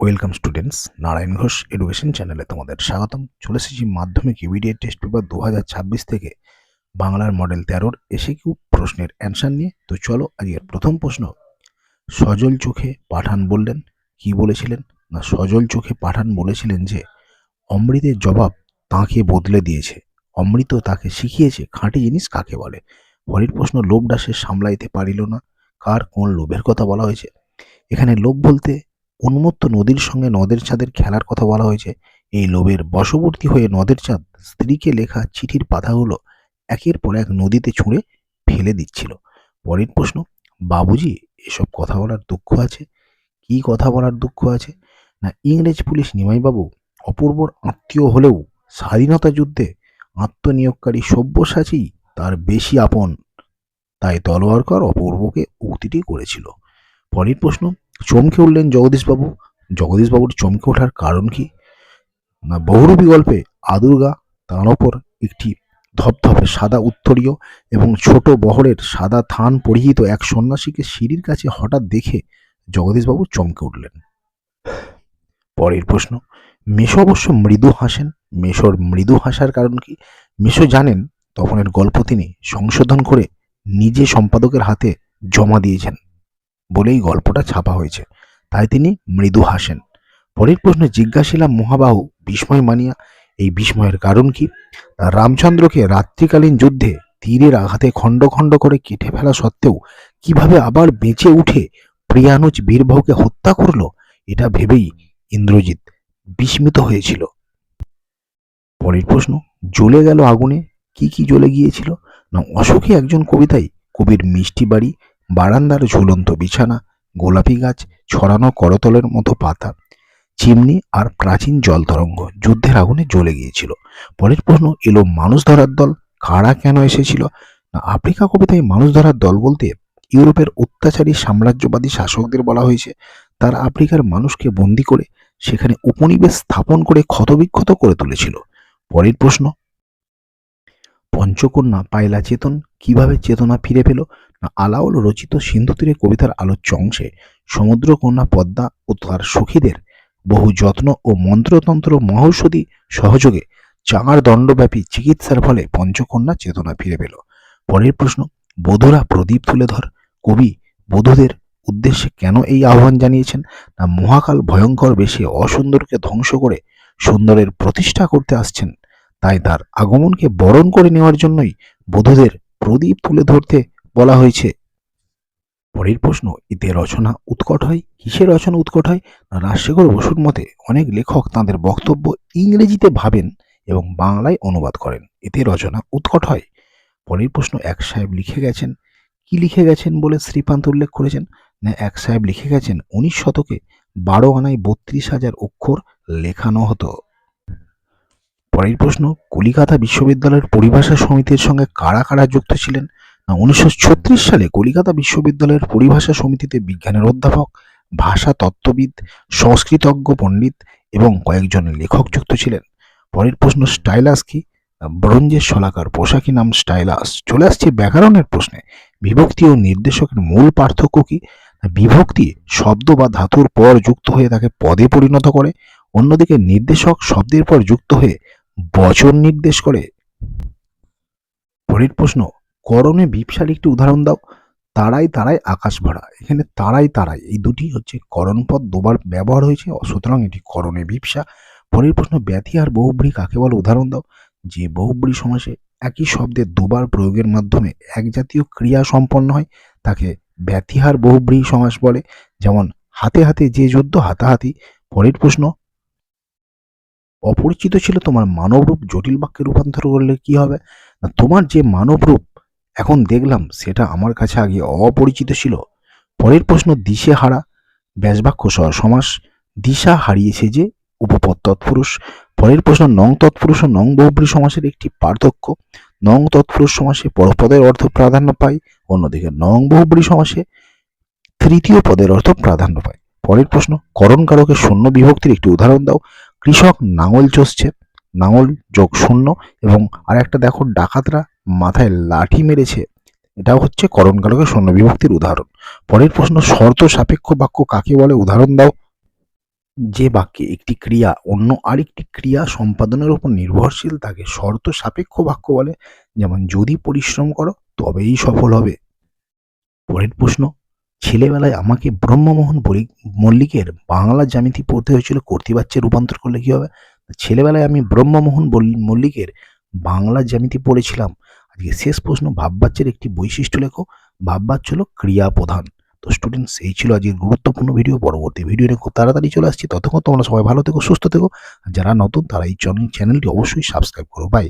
Welcome students, Narayan Ghosh education চ্যানেলে তোমাদের স্বাগতম। চলে এসেছি মাধ্যমিক ইমিডিয়েট টেস্ট পেপার দু হাজার ছাব্বিশ থেকে বাংলার মডেল তেরোর এসে কিউ প্রশ্নের অ্যান্সার নিয়ে। তো চলো আজকের প্রথম প্রশ্ন, সজল চোখে পাঠান বললেন, কি বলেছিলেন? না, সজল চোখে পাঠান বলেছিলেন যে, অমৃতের জবাব তাঁকে বদলে দিয়েছে। অমৃত তাকে শিখিয়েছে, খাঁটি জিনিস কাকে বলে? পরের প্রশ্ন, লোভ দাসে সামলাইতে পারিল না। কার কোন লোভের কথা বলা হয়েছে? এখানে লোভ বলতে উন্মত্ত নদীর সঙ্গে নদের চাঁদের খেলার কথা বলা হয়েছে। এই লোভের বশবর্তী হয়ে নদের চাঁদ স্ত্রীকে লেখা চিঠির পাতাগুলো একের পর এক নদীতে ছুঁড়ে ফেলে দিচ্ছিল। পরের প্রশ্ন, বাবুজি, এসব কথা বলার দুঃখ আছে? কি কথা বলার দুঃখ আছে? না ইংরেজ পুলিশ নিমাইবাবু অপূর্বর আত্মীয় হলেও স্বাধীনতা যুদ্ধে আত্মনিয়োগকারী সব্যসাচী তার বেশি আপন, তাই তলোয়ারকর অপূর্বকে উক্তিটি করেছিল। পরের প্রশ্ন চমকে উঠলেন জগদীশবাবু। জগদীশবাবুর চমকে ওঠার কারণ কি? না, বহুরূপী গল্পে আদুর্গা তার ওপর একটি ধপধপে সাদা উত্তরীয় এবং ছোট বহরের সাদা থান পরিহিত এক সন্ন্যাসীকে সিঁড়ির কাছে হঠাৎ দেখে জগদীশবাবু চমকে উঠলেন। পরের প্রশ্ন মেশো অবশ্য মৃদু হাসেন? মেশোর মৃদু হাসার কারণ কি? মেশো জানেন, তপনের গল্প তিনি সংশোধন করে নিজে সম্পাদকের হাতে জমা দিয়েছেন। বলেই গল্পটা ছাপা হয়েছে। তাই তিনি মৃদু হাসেন। পরের প্রশ্নে জিজ্ঞাসিলাম মহাবাহু বিস্ময় মানিয়া, এই বিস্ময়ের কারণ কি? রামচন্দ্রকে রাত্রিকালীন যুদ্ধে তীরের আঘাতে খণ্ড খণ্ড করে কেটে ফেলা সত্ত্বেও কীভাবে আবার বেঁচে উঠে প্রিয়ানুজ বীরভকে হত্যা করল, এটা ভেবেই ইন্দ্রজিৎ বিস্মিত হয়েছিল। পরের প্রশ্ন, জ্বলে গেল আগুনে? কি কি জ্বলে গিয়েছিল? না অশোকে একজন কবিতায় কবির মিষ্টি বাড়ি বারান্দার ঝুলন্ত বিছানা, গোলাপি গাছ, ছড়ানো করতলের মতো পাতা, চিমনি আর প্রাচীন জল তরঙ্গ যুদ্ধের আগুনে জ্বলে গিয়েছিল। পরের প্রশ্ন, এলো মানুষ ধরার দল? কারা কেন এসেছিল? না, আফ্রিকা কবিতায় মানুষ ধরার দল বলতে ইউরোপের অত্যাচারী সাম্রাজ্যবাদী শাসকদের বলা হয়েছে। তারা আফ্রিকার মানুষকে বন্দি করে সেখানে উপনিবেশ স্থাপন করে ক্ষতবিক্ষত করে তুলেছিল। পরের প্রশ্ন, পঞ্চকন্যা পায়লা চেতন কীভাবে চেতনা ফিরে পেল? আলাওল রচিত সিন্ধু তীরে কবিতার আলোচ্য অংশে সমুদ্রকন্যা পদ্মা ও তার সখীদের বহু যত্ন ও মন্ত্রতন্ত্র মহৌষধি সহযোগে চার দণ্ডব্যাপী চিকিৎসার ফলে পঞ্চকন্যা চেতনা ফিরে পেল। পরের প্রশ্ন, বধুরা প্রদীপ তুলে ধর। কবি, বধূদের উদ্দেশ্যে কেন এই আহ্বান জানিয়েছেন? না, মহাকাল ভয়ঙ্কর বেশে অসুন্দরকে ধ্বংস করে সুন্দরের প্রতিষ্ঠা করতে আসছেন। তাই তার আগমনকে বরণ করে নেওয়ার জন্যই বধূদের প্রদীপ তুলে ধরতে বলা হয়েছে। পরের প্রশ্ন, এতে রচনা উৎকট হয়? কিসের রচনা উৎকট হয়? না, রাজশেখর বসুর মতে অনেক লেখক তাদের বক্তব্য ইংরেজিতে ভাবেন এবং বাংলায় অনুবাদ করেন। এতে রচনা উৎকট হয়। পরের প্রশ্ন, এক সাহেব লিখে গেছেন। কি লিখে গেছেন বলে শ্রীপান্ত উল্লেখ করেছেন? না, এক সাহেব লিখে গেছেন, উনিশ শতকে বারো আনায় বত্রিশ হাজার অক্ষর লেখানো হতো। পরের প্রশ্ন, কলিকাতা বিশ্ববিদ্যালয়ের পরিভাষা সমিতির সঙ্গে কারা কারা যুক্ত ছিলেন? উনিশশো ছত্রিশ সালে কলিকাতা বিশ্ববিদ্যালয়ের পরিভাষা সমিতিতে বিজ্ঞানের অধ্যাপক, ভাষা তত্ত্ববিদ, সংস্কৃতজ্ঞ পণ্ডিত এবং কয়েকজন লেখক যুক্ত ছিলেন। পরের প্রশ্ন, স্টাইলাস কি? ব্রোঞ্জের শলাকার পোশাকি নাম স্টাইলাস। চলে আসছে ব্যাকরণের প্রশ্নে। বিভক্তি ও নির্দেশকের মূল পার্থক্য কি? বিভক্তি শব্দ বা ধাতুর পর যুক্ত হয়ে তাকে পদে পরিণত করে, অন্যদিকে নির্দেশক শব্দের পর যুক্ত হয়ে বচন নির্দেশ করে। পরের প্রশ্ন করণে বিপসার একটি উদাহরণ দাও। তারাই তারাই আকাশ ভরা। এখানে তারাই তারাই এই দুটি হচ্ছে করণ পদ দুবার ব্যবহার হয়েছে। সুতরাং এটি করণে বিপসা পরের প্রশ্ন, ব্যথি আর বহুব্রী কাকে বলে? উদাহরণ দাও। যে বহুব্রী সমাসে একই শব্দের দুবার প্রয়োগের মাধ্যমে এক জাতীয় ক্রিয়া সম্পন্ন হয়, তাকে ব্যতিহার বহুব্রী সমাস বলে। যেমন, হাতে হাতে যে যুদ্ধ, হাতাহাতি। পরের প্রশ্ন, অপরিচিত ছিল তোমার মানবরূপ জটিল বাক্যে রূপান্তর করলে কি হবে? না, তোমার যে মানবরূপ এখন দেখলাম সেটা আমার কাছে আগে অপরিচিত ছিল। পরের প্রশ্ন, দিশে হারা, ব্যাসবাক্য সহ সমাস, দিশা হারিয়েছে যে উপপদ তৎপুরুষ। পরের প্রশ্ন, নং তৎপুরুষ ও নং বহুব্রী সমাসের একটি পার্থক্য। নং তৎপুরুষ সমাসে পরপদের অর্থ প্রাধান্য পায়, অন্যদিকে নং বহুব্রী সমাসে তৃতীয় পদের অর্থ প্রাধান্য পায়। পরের প্রশ্ন করণ কারকের শূন্য বিভক্তির একটি উদাহরণ দাও। কৃষক নাঙল চষছে, নাঙল যোগ শূন্য এবং আর একটা দেখো, ডাকাতরা মাথায় লাঠি মেরেছে। এটাও হচ্ছে করণ কারকের শূন্য বিভক্তির উদাহরণ। পরের প্রশ্ন, শর্ত সাপেক্ষ বাক্য কাকে বলে? উদাহরণ দাও। যে বাক্যে একটি ক্রিয়া অন্য আরেকটি ক্রিয়া সম্পাদনের উপর নির্ভরশীল, তাকে শর্ত সাপেক্ষ বাক্য বলে। যেমন, যদি পরিশ্রম করো, তবেই সফল হবে। পরের প্রশ্ন, ছেলেবেলায় আমাকে ব্রহ্মমোহন মল্লিকের বাংলা জ্যামিতি পড়তে হয়েছিল কর্তৃবাচ্যে রূপান্তর করলে কি হবে? ছেলেবেলায় আমি ব্রহ্মমোহন মল্লিকের বাংলা জ্যামিতি পড়েছিলাম। আজকে শেষ প্রশ্ন, ভাববাচ্যের একটি বৈশিষ্ট্য লেখো। ভাববাচ্য হলো ক্রিয়া প্রধান তো স্টুডেন্টস এই ছিল আজকের গুরুত্বপূর্ণ ভিডিও পরবর্তী ভিডিও খুব তাড়াতাড়ি চলে আসছি। ততক্ষণ তোমরা সবাই ভালো থেকো, সুস্থ থেকো। যারা নতুন, তারা এই চ্যানেলটি অবশ্যই সাবস্ক্রাইব করো। বাই